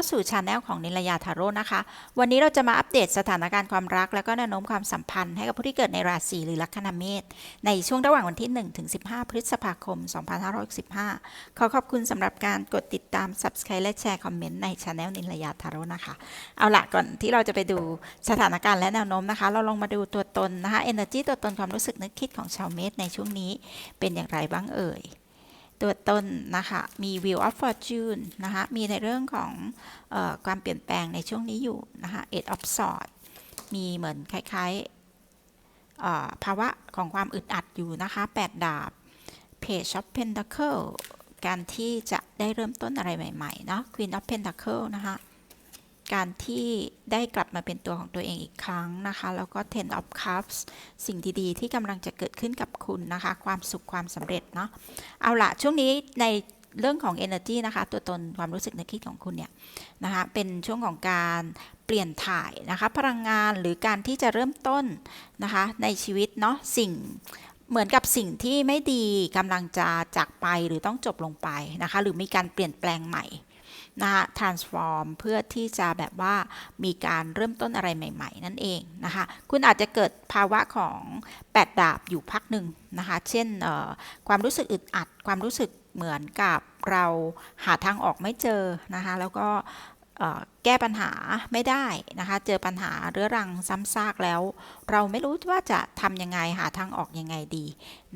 าสู่ชาแนลของนิลยาทาโร่นะคะ วันนี้เราจะมาอัปเดตสถานการณ์ความรัก และก็แนวโน้มความสัมพันธ์ให้กับผู้ที่เกิดในราศีหรือลัคนาเมษในช่วงระหว่างวันที่ 1 ถึง 15 พฤษภาคม 2565 ขอขอบคุณสำหรับการกดติดตาม Subscribe และแชร์คอมเมนต์ในชาแนลนิลยาทาโร่นะคะ เอาละก่อนที่เราจะไปดูสถานการณ์และแนวโน้มนะคะ เราลองมาดูตัวตนนะคะ Energy ตัวตนความรู้สึกนึกคิดของชาวเมษในช่วงนี้เป็นอย่างไรบ้างเอ่ย ตัวต้นนะคะมี Wheel of Fortune นะคะมีในเรื่องของออความเปลี่ยนแปลงในช่วงนี้อยู่นะคะ Eight of Swords มีเหมือนคล้ายๆภาวะของความอึดอัดอยู่นะคะ8ดาบ Page of Pentacle การที่จะได้เริ่มต้นอะไรใหม่ๆเนาะ Queen of Pentacle นะคะ การที่ได้กลับมาเป็นตัวของตัวเองอีกครั้งนะคะ แล้วก็ Ten of Cups สิ่งดีๆ ที่กำลังจะเกิดขึ้นกับคุณนะคะ ความสุขความสำเร็จเนาะเอาละช่วงนี้ในเรื่องของ energy นะคะ ตัวตนความรู้สึกนึกคิดของคุณเนี่ยนะคะ เป็นช่วงของการเปลี่ยนถ่ายนะคะ พลังงานหรือการที่จะเริ่มต้นนะคะ ในชีวิตเนาะสิ่งเหมือนกับสิ่งที่ไม่ดีกำลังจะจากไปหรือต้องจบลงไปนะคะ หรือมีการเปลี่ยนแปลงใหม่ นะคะ transform เพื่อที่จะแบบว่ามีการเริ่มต้นอะไรใหม่ ๆ นั่นเองนะคะ คุณอาจจะเกิดภาวะของ8ดดาบอยู่พักหนึ่งนะคะ เช่นความรู้สึกอึดอัด ความรู้สึกเหมือนกับเราหาทางออกไม่เจอนะคะ แล้วก็แก้ปัญหาไม่ได้นะคะ เจอปัญหาเรื้อรังซ้ำซากแล้ว เราไม่รู้ว่าจะทำยังไงหาทางออกยังไงดี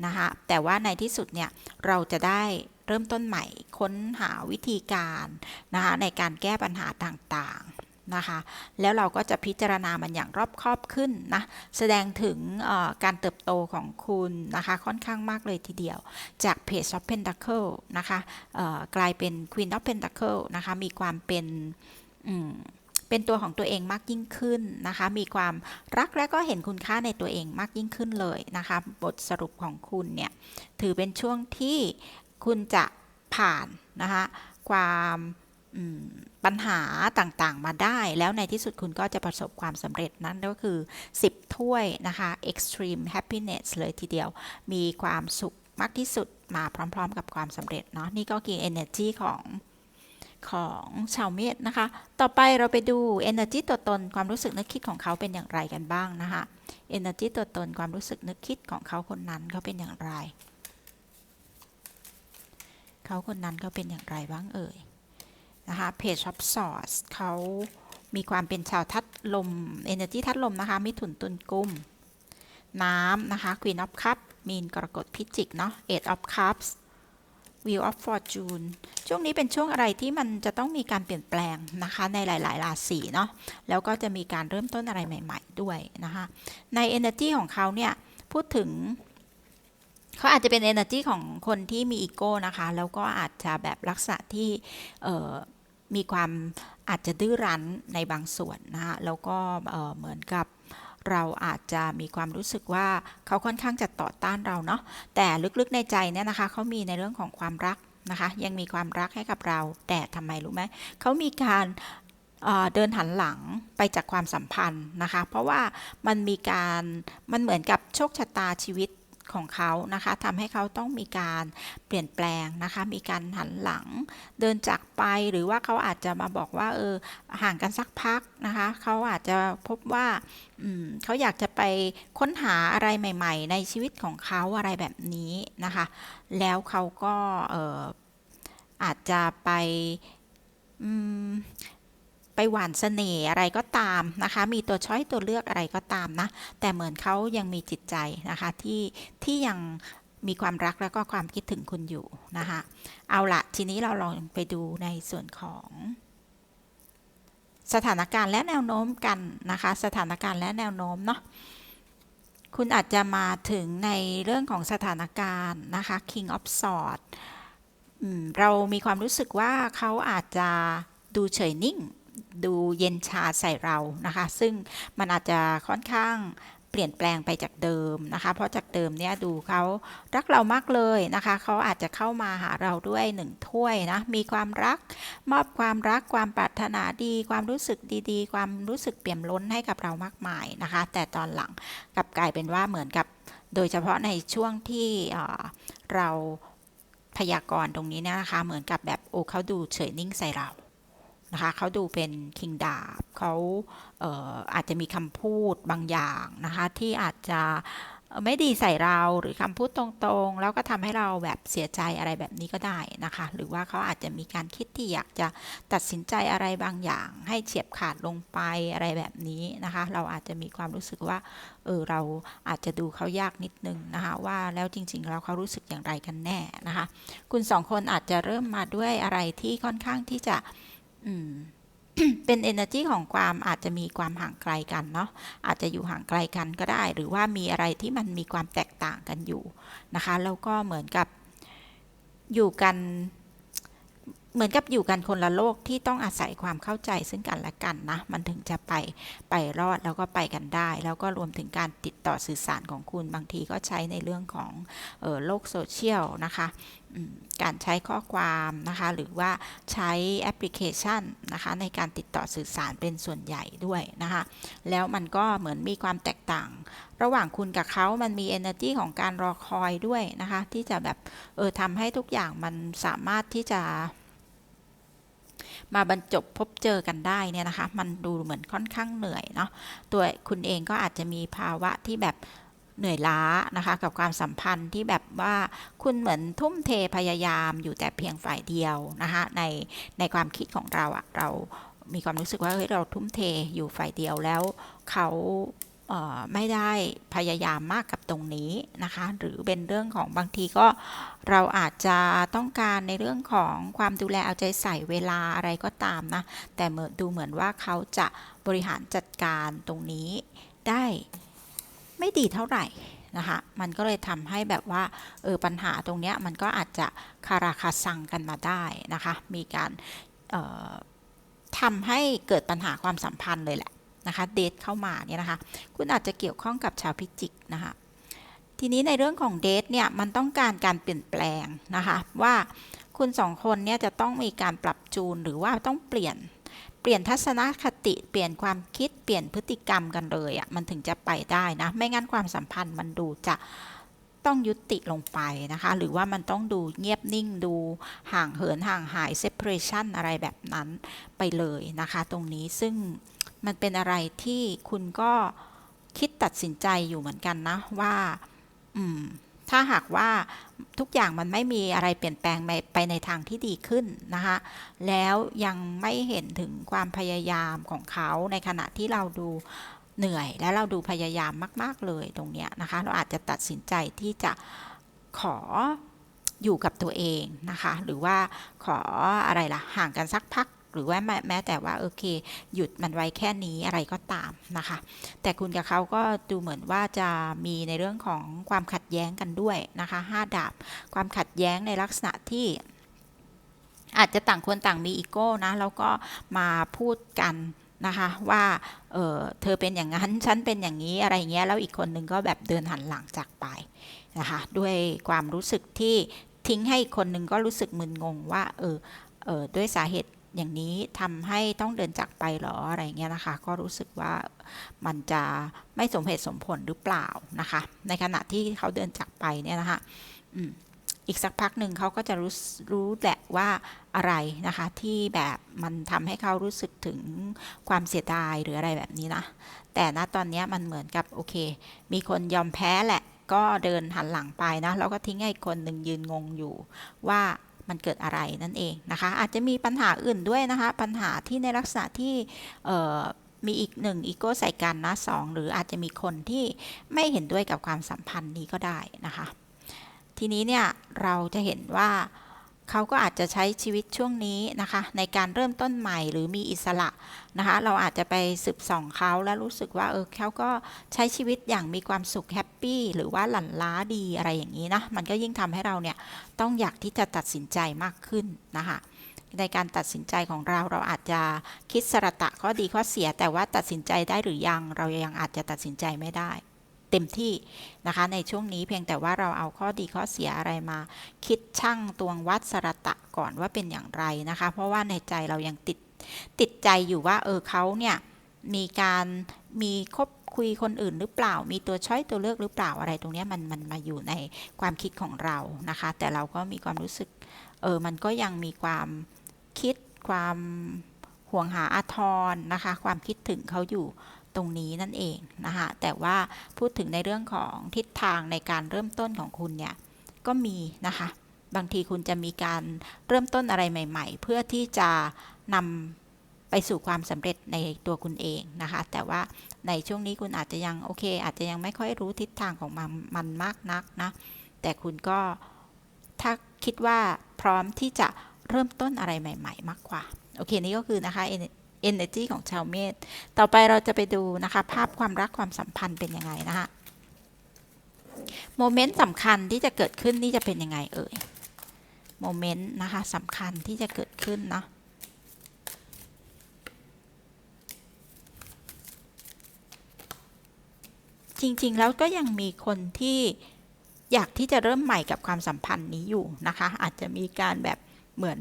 นะคะ แต่ว่าในที่สุดเนี่ยเราจะได้ เริ่มต้นใหม่ค้นหาวิธีการนะคะในการแก้ปัญหาต่างๆนะคะ แล้วเราก็จะพิจารณามันอย่างรอบคอบขึ้นนะ แสดงถึงการเติบโตของคุณนะคะ ค่อนข้างมากเลยทีเดียว จาก Page of Pentacle นะคะกลายเป็น Queen of Pentacle นะคะ มีความเป็นเป็นตัวของตัวเองมากยิ่งขึ้นนะคะ มีความรักและก็เห็นคุณค่าในตัวเองมากยิ่งขึ้นเลยนะคะ บทสรุปของคุณเนี่ย ถือเป็นช่วงที่ คุณจะผ่านนะคะความปัญหาต่างๆ มาได้ แล้วในที่สุดคุณก็จะประสบความสำเร็จนั่นก็คือ 10 ถ้วยนะคะ extreme happiness เลยทีเดียว มีความสุขมากที่สุดมาพร้อม ๆ กับความสำเร็จเนาะนี่ก็คือ energy ของของชาวเมษนะคะ ต่อไปเราไปดู energy ตัวตนความรู้สึกนึกคิดของเขาเป็นอย่างไรกันบ้างนะคะ energy ตัวตนความรู้สึกนึกคิดของเขาคนนั้นเขาเป็นอย่างไร เขาคนนั้นเขาเป็นอย่างไรบ้างเอ่ยนะคะ Page of Swords เขามีความเป็นชาวทัดลม Energy ทัดลมนะคะมิถุนตุลกุม น้ำนะคะ Queen of Cup มีนกรกฎพิจิกเนาะ Eight of Cups Wheel of Fortune ช่วงนี้เป็นช่วงอะไรที่มันจะต้องมีการเปลี่ยนแปลงนะคะ ในหลาย ๆ ราศีเนาะแล้วก็จะมีการเริ่มต้นอะไรใหม่ ๆ ด้วยนะคะ ใน Energy ของเขาเนี่ย พูดถึง เขาอาจจะเป็น energy ของคนที่มีอีโก้นะคะ แล้วก็อาจจะแบบลักษณะที่มีความอาจจะดื้อรั้นในบางส่วนนะคะแล้วก็เหมือนกับเราอาจจะมีความรู้สึกว่าเขาค่อนข้างจะต่อต้านเราเนาะแต่ลึกๆในใจเนี่ยนะคะเขามีในเรื่องของความรักนะคะ ยังมีความรักให้กับเรา แต่ทำไมรู้ไหมเขามีการเดินหันหลังไปจากความสัมพันธ์นะคะ เพราะว่ามันมีการมันเหมือนกับโชคชะตาชีวิต ของเขานะคะทำให้เขาต้องมีการเปลี่ยนแปลงนะคะ มีการหันหลัง เดินจากไปหรือว่าเขาอาจจะมาบอกว่าเออห่างกันสักพักนะคะ เขาอาจจะพบว่าเขาอยากจะไปค้นหาอะไรใหม่ ๆ ในชีวิตของเขาอะไรแบบนี้นะคะ แล้วเขาก็อออาจจะไปอืม ไปหวานเสน่ห์อะไรก็ตามนะคะ มีตัวช้อยตัวเลือกอะไรก็ตามนะ แต่เหมือนเขายังมีจิตใจนะคะที่ที่ยังมีความรักแล้วก็ความคิดถึงคุณอยู่นะคะเอาละทีนี้เราลองไปดูในส่วนของสถานการณ์และแนวโน้มกันนะคะ สถานการณ์และแนวโน้มเนาะคุณอาจจะมาถึงในเรื่องของสถานการณ์นะคะ King of Swords เรามีความรู้สึกว่าเขาอาจจะดูเฉยนิ่ง ดูเย็นชาใส่เรานะคะ ซึ่งมันอาจจะค่อนข้างเปลี่ยนแปลงไปจากเดิมนะคะ เพราะจากเดิมเนี่ยดูเขารักเรามากเลยนะคะ เขาอาจจะเข้ามาหาเราด้วยหนึ่งถ้วยนะ มีความรักมอบความรักความปรารถนาดี ความรู้สึกดีๆ ความรู้สึกเปี่ยมล้นให้กับเรามากมายนะคะ แต่ตอนหลังกลับกลายเป็นว่าเหมือนกับโดยเฉพาะในช่วงที่เราพยากรณ์ตรงนี้เนี่ยนะคะ เหมือนกับแบบโอ้เขาดูเฉยนิ่งใส่เรา นะคะเขาดูเป็นคิงดาบเขาเอออาจจะมีคำพูดบางอย่างนะคะที่อาจจะไม่ดีใส่เราหรือคำพูดตรงๆ แล้วก็ทำให้เราแบบเสียใจอะไรแบบนี้ก็ได้นะคะ หรือว่าเขาอาจจะมีการคิดที่อยากจะตัดสินใจอะไรบางอย่าง ให้เฉียบขาดลงไปอะไรแบบนี้นะคะ เราอาจจะมีความรู้สึกว่าเออเราอาจจะดูเขายากนิดนึงนะคะ ว่าแล้วจริงๆแล้วเขารู้สึกอย่างไรกันแน่นะคะ คุณสองคนอาจจะเริ่มมาด้วยอะไรที่ค่อนข้างที่จะ เป็น energy ของความอาจจะมีความห่างไกลกันเนาะอาจจะอยู่ห่างไกลกันก็ได้ หรือว่ามีอะไรที่มันมีความแตกต่างกันอยู่นะคะ แล้วก็เหมือนกับอยู่กัน เหมือนกับอยู่กันคนละโลกที่ต้องอาศัยความเข้าใจซึ่งกันและกันนะ มันถึงจะไปไปรอดแล้วก็ไปกันได้ แล้วก็รวมถึงการติดต่อสื่อสารของคุณบางทีก็ใช้ในเรื่องของออโลกโซเชียลนะคะการใช้ข้อความนะคะหรือว่าใช้แอปพลิเคชันนะคะในการติดต่อสื่อสารเป็นส่วนใหญ่ด้วยนะคะแล้วมันก็เหมือนมีความแตกต่าง ระหว่างคุณกับเขามันมี energy ของการรอคอยด้วยนะคะที่จะแบบเออทำให้ทุกอย่างมันสามารถที่จะ มาบรรจบพบเจอกันได้เนี่ยนะคะ มันดูเหมือนค่อนข้างเหนื่อยเนาะตัวคุณเองก็อาจจะมีภาวะที่แบบเหนื่อยล้านะคะ กับความสัมพันธ์ที่แบบว่าคุณเหมือนทุ่มเทพยายามอยู่แต่เพียงฝ่ายเดียวนะคะในในความคิดของเราอะเรามีความรู้สึกว่าเฮ้ยเราทุ่มเทอยู่ฝ่ายเดียวแล้วเขา ไม่ได้พยายามมากกับตรงนี้นะคะ หรือเป็นเรื่องของบางทีก็เราอาจจะต้องการในเรื่องของความดูแลเอาใจใส่เวลาอะไรก็ตามนะ แต่ดูเหมือนว่าเขาจะบริหารจัดการตรงนี้ได้ไม่ดีเท่าไหร่นะคะมันก็เลยทำให้แบบว่าเออปัญหาตรงเนี้ยมันก็อาจจะคาราคาซังกันมาได้นะคะ มีการออทำให้เกิดปัญหาความสัมพันธ์เลยแหละ นะคะเดทเข้ามาเนี่ยนะคะ คุณอาจจะเกี่ยวข้องกับชาวพิจิกนะคะทีนี้ในเรื่องของเดทเนี่ยมันต้องการการเปลี่ยนแปลงนะคะว่าคุณสองคนเนี่ยจะต้องมีการปรับจูนหรือว่าต้องเปลี่ยนเปลี่ยนทัศนคติเปลี่ยนความคิดเปลี่ยนพฤติกรรมกันเลยอะ่ะมันถึงจะไปได้นะ ไม่งั้นความสัมพันธ์มันดูจะต้องยุติลงไปนะคะ หรือว่ามันต้องดูเงียบนิ่งดูห่างเหินห่างหาย separation อะไรแบบนั้นไปเลยนะคะ ตรงนี้ซึ่ง มันเป็นอะไรที่คุณก็คิดตัดสินใจอยู่เหมือนกันนะว่า อืม ถ้าหากว่าทุกอย่างมันไม่มีอะไรเปลี่ยนแปลงไปไปในทางที่ดีขึ้นนะคะ แล้วยังไม่เห็นถึงความพยายามของเขาในขณะที่เราดูเหนื่อย และเราดูพยายามมาก ๆ เลยตรงเนี้ยนะคะ เราอาจจะตัดสินใจที่จะขออยู่กับตัวเองนะคะ หรือว่าขออะไรล่ะ ห่างกันสักพัก หรือว่าแม้แต่ว่าโอเค หยุดมันไว้แค่นี้อะไรก็ตามนะคะ แต่คุณกับเขาก็ดูเหมือนว่าจะมีในเรื่องของความขัดแย้งกันด้วยนะคะห้าดาบ ความขัดแย้งในลักษณะที่อาจจะต่างคนต่างมีอีโก้นะ แล้วก็มาพูดกันนะคะว่าเออเธอเป็นอย่างนั้น ฉันเป็นอย่างนี้อะไรเงี้ย แล้วอีกคนนึงก็แบบเดินหันหลังจากไปนะคะด้วยความรู้สึกที่ทิ้งให้อีกคนนึงก็รู้สึกมึนงงว่าเออเออด้วยสาเหตุ อย่างนี้ทำให้ต้องเดินจากไปหรออะไรเงี้ยนะคะ ก็รู้สึกว่ามันจะไม่สมเหตุสมผลหรือเปล่านะคะ ในขณะที่เขาเดินจากไปเนี่ยนะคะอีกสักพักหนึ่งเขาก็จะรู้รู้แหละว่าอะไรนะคะ ที่แบบมันทำให้เขารู้สึกถึงความเสียดายหรืออะไรแบบนี้นะ แต่ณตอนนี้มันเหมือนกับโอเค มีคนยอมแพ้แหละก็เดินหันหลังไปนะ แล้วก็ทิ้งให้คนหนึ่งยืนงงอยู่ว่า มันเกิดอะไรนั่นเองนะคะ อาจจะมีปัญหาอื่นด้วยนะคะ ปัญหาที่ในลักษณะที่มีอีกหนึ่งอีโก้ใส่กันนะสองหรืออาจจะมีคนที่ไม่เห็นด้วยกับความสัมพันธ์นี้ก็ได้นะคะ ทีนี้เนี่ยเราจะเห็นว่า เขาก็อาจจะใช้ชีวิตช่วงนี้นะคะ ในการเริ่มต้นใหม่หรือมีอิสระนะคะ เราอาจจะไปสืบส่องเขาแล้วรู้สึกว่าเออเขาก็ใช้ชีวิตอย่างมีความสุขแฮปปี้หรือว่าหลั่นล้าดีอะไรอย่างนี้นะมันก็ยิ่งทำให้เราเนี่ยต้องอยากที่จะตัดสินใจมากขึ้นนะคะในการตัดสินใจของเราเราอาจจะคิดสระตะข้อดีข้อเสีย แต่ว่าตัดสินใจได้หรือยัง เรายังอาจจะตัดสินใจไม่ได้ เต็มที่นะคะ ในช่วงนี้เพียงแต่ว่าเราเอาข้อดีข้อเสียอะไรมา คิดช่างตวงวัดสระตะก่อนว่าเป็นอย่างไรนะคะ เพราะว่าในใจเรายังติดติดใจอยู่ว่าเออเขาเนี่ยมีการมีคบคุยคนอื่นหรือเปล่า มีตัวช้อยตัวเลือกหรือเปล่าอะไรตรงนี้มันมันมาอยู่ในความคิดของเรานะคะ แต่เราก็มีความรู้สึกเออมันก็ยังมีความคิดความห่วงหาอาทรนะคะ ความคิดถึงเขาอยู่ ตรงนี้นั่นเองนะคะแต่ว่าพูดถึงในเรื่องของทิศทางในการเริ่มต้นของคุณเนี่ยก็มีนะคะบางทีคุณจะมีการเริ่มต้นอะไรใหม่ ๆ เพื่อที่จะนำไปสู่ความสำเร็จในตัวคุณเองนะคะ แต่ว่าในช่วงนี้คุณอาจจะยังโอเค อาจจะยังไม่ค่อยรู้ทิศทางของมันมันมากนักนะ แต่คุณก็ถ้าคิดว่าพร้อมที่จะเริ่มต้นอะไรใหม่ ๆ มากกว่า โอเค นี่ก็คือนะคะ energy ของชาวเมษต่อไปเราจะไปดูนะคะ ภาพความรักความสัมพันธ์เป็นยังไงนะคะโมเมนต์สำคัญที่จะเกิดขึ้นนี่จะเป็นยังไงเอ่ยโมเมนต์นะคะสำคัญที่จะเกิดขึ้นเนาะจริงๆ แล้วก็ยังมีคนที่อยากที่จะเริ่มใหม่กับความสัมพันธ์นี้อยู่นะคะ อาจจะมีการแบบเหมือน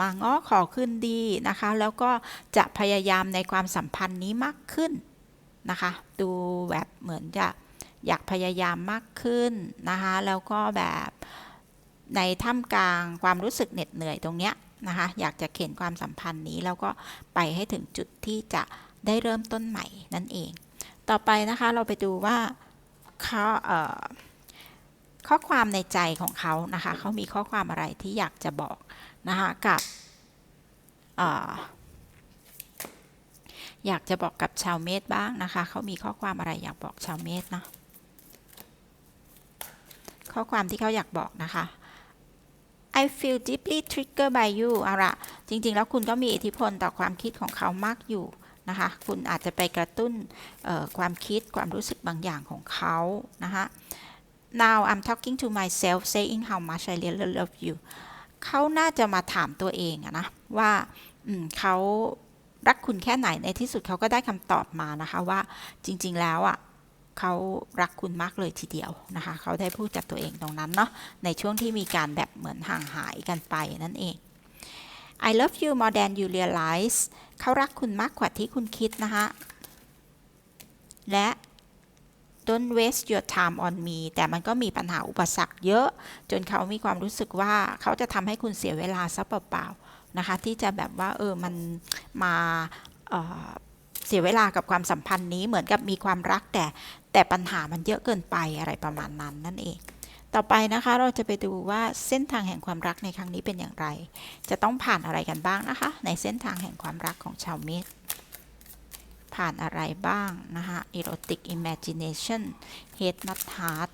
มาง้อขอคืนดีนะคะ แล้วก็จะพยายามในความสัมพันธ์นี้มากขึ้นนะคะ ดูแบบเหมือนจะอยากพยายามมากขึ้นนะคะ แล้วก็แบบในท่ามกลางความรู้สึกเหน็ดเหนื่อยตรงเนี้ยนะคะ อยากจะเข็นความสัมพันธ์นี้แล้วก็ไปให้ถึงจุดที่จะได้เริ่มต้นใหม่นั่นเอง ต่อไปนะคะเราไปดูว่าเขาเอ่อข้อความในใจของเขานะคะ เขามีข้อความอะไรที่อยากจะบอก นะคะกับอยากจะบอกกับชาวเมษบ้างนะคะ เขามีข้อความอะไรอยากบอกชาวเมษนาะข้อความที่เขาอยากบอกนะคะ I feel deeply triggered by you อาละจริง ๆ แล้วคุณก็มีอิทธิพลต่อความคิดของเขามากอยู่นะคะ คุณอาจจะไปกระตุ้นความคิดความรู้สึกบางอย่างของเขานะคะ now I'm talking to myself saying how much I really love you เขาน่าจะมาถามตัวเองอะนะว่าเขารักคุณแค่ไหนในที่สุดเขาก็ได้คำตอบมานะคะว่าจริง ๆ แล้วอะเขารักคุณมากเลยทีเดียวนะคะเขาได้พูดจากตัวเองตรงนั้นเนาะในช่วงที่มีการแบบเหมือนห่างหายกันไปนั่นเอง I love you more than you realize เขารักคุณมากกว่าที่คุณคิดนะคะและ don't waste your time on me แต่มันก็มีปัญหาอุปสรรคเยอะ จนเขามีความรู้สึกว่าเขาจะทำให้คุณเสียเวลาซะเปล่าๆนะคะ ที่จะแบบว่าเออมันมาเเสียเวลากับความสัมพันธ์นี้เหมือนกับมีความรักแต่แต่ปัญหามันเยอะเกินไปอะไรประมาณนั้นนั่นเอง ต่อไปนะคะเราจะไปดูว่าเส้นทางแห่งความรักในครั้งนี้เป็นอย่างไร จะต้องผ่านอะไรกันบ้างนะคะ ในเส้นทางแห่งความรักของชาวเมษ ผ่านอะไรบ้างนะคะ erotic imagination head not heart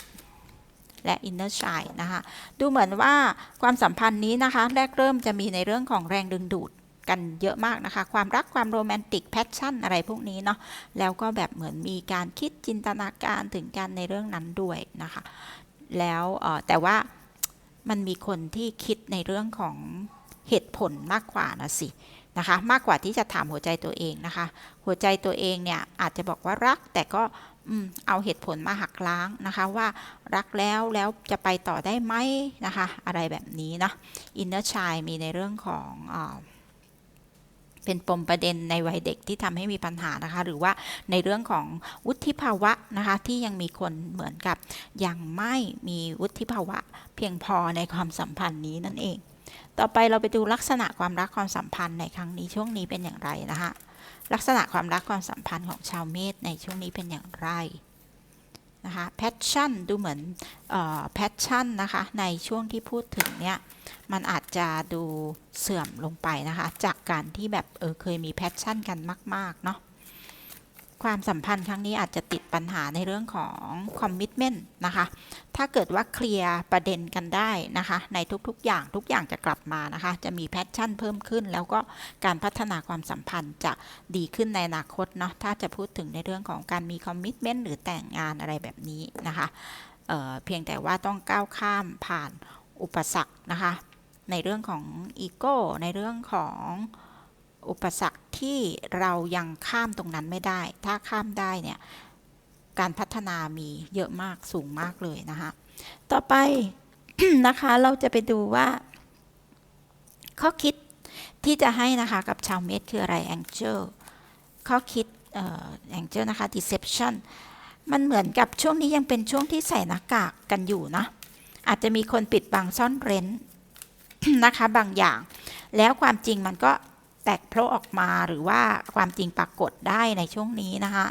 และ inner child นะคะดูเหมือนว่าความสัมพันธ์นี้นะคะ แรกเริ่มจะมีในเรื่องของแรงดึงดูดกันเยอะมากนะคะ ความรักความโรแมนติกแพชชั่นอะไรพวกนี้เนาะแล้วก็แบบเหมือนมีการคิดจินตนาการถึงกันในเรื่องนั้นด้วยนะคะ แล้วแต่ว่ามันมีคนที่คิดในเรื่องของเหตุผลมากกว่านะสิ นะคะ มากกว่าที่จะถามหัวใจตัวเองนะคะ หัวใจตัวเองเนี่ยอาจจะบอกว่ารักแต่ก็เอาเหตุผลมาหักล้างนะคะ ว่ารักแล้วแล้วจะไปต่อได้ไหมนะคะ อะไรแบบนี้นะอินเนอร์ชายมีในเรื่องของอเป็นปมประเด็นในวัยเด็กที่ทำให้มีปัญหานะคะ หรือว่าในเรื่องของวุฒิภาวะนะคะ ที่ยังมีคนเหมือนกับยังไม่มีวุฒิภาวะเพียงพอในความสัมพันธ์นี้นั่นเอง ต่อไปเราไปดูลักษณะความรักความสัมพันธ์ในครั้งนี้ช่วงนี้เป็นอย่างไรนะคะลักษณะความรักความสัมพันธ์ของชาวเมษในช่วงนี้เป็นอย่างไรนะคะ passion ดูเหมือน passion นะคะในช่วงที่พูดถึงเนี่ยมันอาจจะดูเสื่อมลงไปนะคะจากการที่แบบเออเคยมี passion กันมาก ๆ เนาะ ความสัมพันธ์ครั้งนี้อาจจะติดปัญหาในเรื่องของคอมมิชเมนต์นะคะ ถ้าเกิดว่าเคลียร์ประเด็นกันได้นะคะ ในทุกๆอย่างทุกอย่างจะกลับมานะคะ จะมีแพชชั่นเพิ่มขึ้น แล้วก็การพัฒนาความสัมพันธ์จะดีขึ้นในอนาคตเนาะ ถ้าจะพูดถึงในเรื่องของการมีคอมมิชเมนต์หรือแต่งงานอะไรแบบนี้นะคะเเพียงแต่ว่าต้องก้าวข้ามผ่านอุปสรรคนะคะ ในเรื่องของอีโก้ ในเรื่องของ อุปสรรคที่เรายังข้ามตรงนั้นไม่ได้ ถ้าข้ามได้เนี่ย การพัฒนามีเยอะมากสูงมากเลยนะคะ ต่อไปนะคะเราจะไปดูว่า ข้อคิดที่จะให้นะคะกับชาวเมดคืออะไร Angel ข้อคิดเอ่อ Angel นะคะ Deception มันเหมือนกับช่วงนี้ยังเป็นช่วงที่ใส่หน้ากากกันอยู่นะ อาจจะมีคนปิดบังซ่อนเร้นนะคะบางอย่าง แล้วความจริงมันก็ แตกโผล่ออกมาหรือว่าความจริงปรากฏได้ในช่วงนี้นะคะ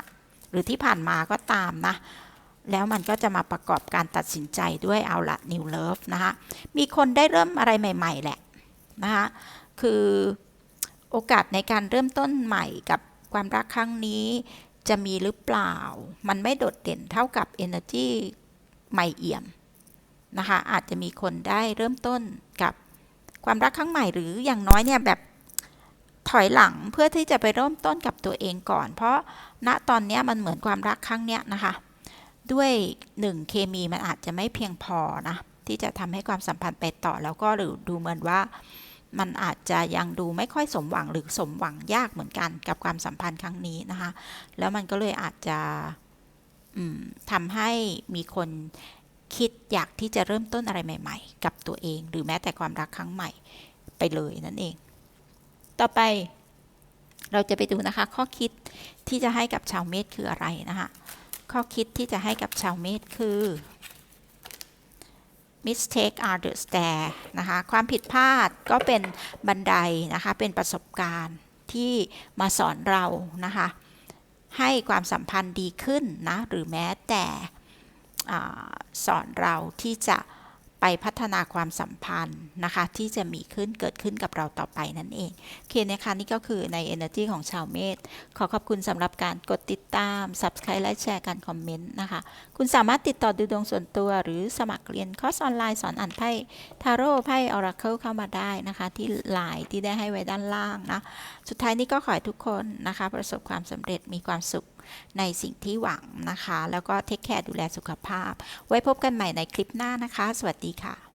หรือที่ผ่านมาก็ตามนะ แล้วมันก็จะมาประกอบการตัดสินใจด้วยเอาละ New Love นะคะมีคนได้เริ่มอะไรใหม่ ๆ แหละนะคะคือโอกาสในการเริ่มต้นใหม่กับความรักครั้งนี้จะมีหรือเปล่า มันไม่โดดเด่นเท่ากับ Energy ใหม่เอี่ยมนะคะอาจจะมีคนได้เริ่มต้นกับความรักครั้งใหม่หรืออย่างน้อยเนี่ยแบบ ถอยหลังเพื่อที่จะไปเริ่มต้นกับตัวเองก่อน เพราะณตอนนี้มันเหมือนความรักครั้งเนี้ยนะคะ ด้วยหนึ่งเคมีมันอาจจะไม่เพียงพอนะที่จะทำให้ความสัมพันธ์ไปต่อแล้วก็หรือดูเหมือนว่า มันอาจจะยังดูไม่ค่อยสมหวังหรือสมหวังยากเหมือนกันกับความสัมพันธ์ครั้งนี้นะคะ แล้วมันก็เลยอาจจะอืมทำให้มีคนคิดอยากที่จะเริ่มต้นอะไรใหม่ ๆ กับตัวเอง หรือแม้แต่ความรักครั้งใหม่ไปเลยนั่นเอง ต่อไป เราจะไปดูนะคะ ข้อคิดที่จะให้กับชาวเมษคืออะไรนะคะข้อคิดที่จะให้กับชาวเมษคือ mistake are the stair นะคะ ความผิดพลาดก็เป็นบันไดนะคะ เป็นประสบการณ์ที่มาสอนเรานะคะ ให้ความสัมพันธ์ดีขึ้นนะ หรือแม้แต่อสอนเราที่จะ ไปพัฒนาความสัมพันธ์นะคะ ที่จะมีขึ้นเกิดขึ้นกับเราต่อไปนั่นเองโอเคนะคะนี่ก็คือใน Energy ของชาวเมษขอขอบคุณสำหรับการกดติดตาม Subscribe และแชร์การคอมเมนต์นะคะ คุณสามารถติดต่อดูดวงส่วนตัว หรือสมัครเรียนคอร์สออนไลน์สอนอ่านไพ่ทาโร่ไพ่ออราเคิลเข้ามาได้นะคะ ที่ไลน์ที่ได้ให้ไว้ด้านล่างนะสุดท้ายนี้ก็ขอให้ทุกคนนะคะ ประสบความสำเร็จมีความสุข ในสิ่งที่หวังนะคะ แล้วก็เทคแคร์ดูแลสุขภาพ ไว้พบกันใหม่ในคลิปหน้านะคะ สวัสดีค่ะ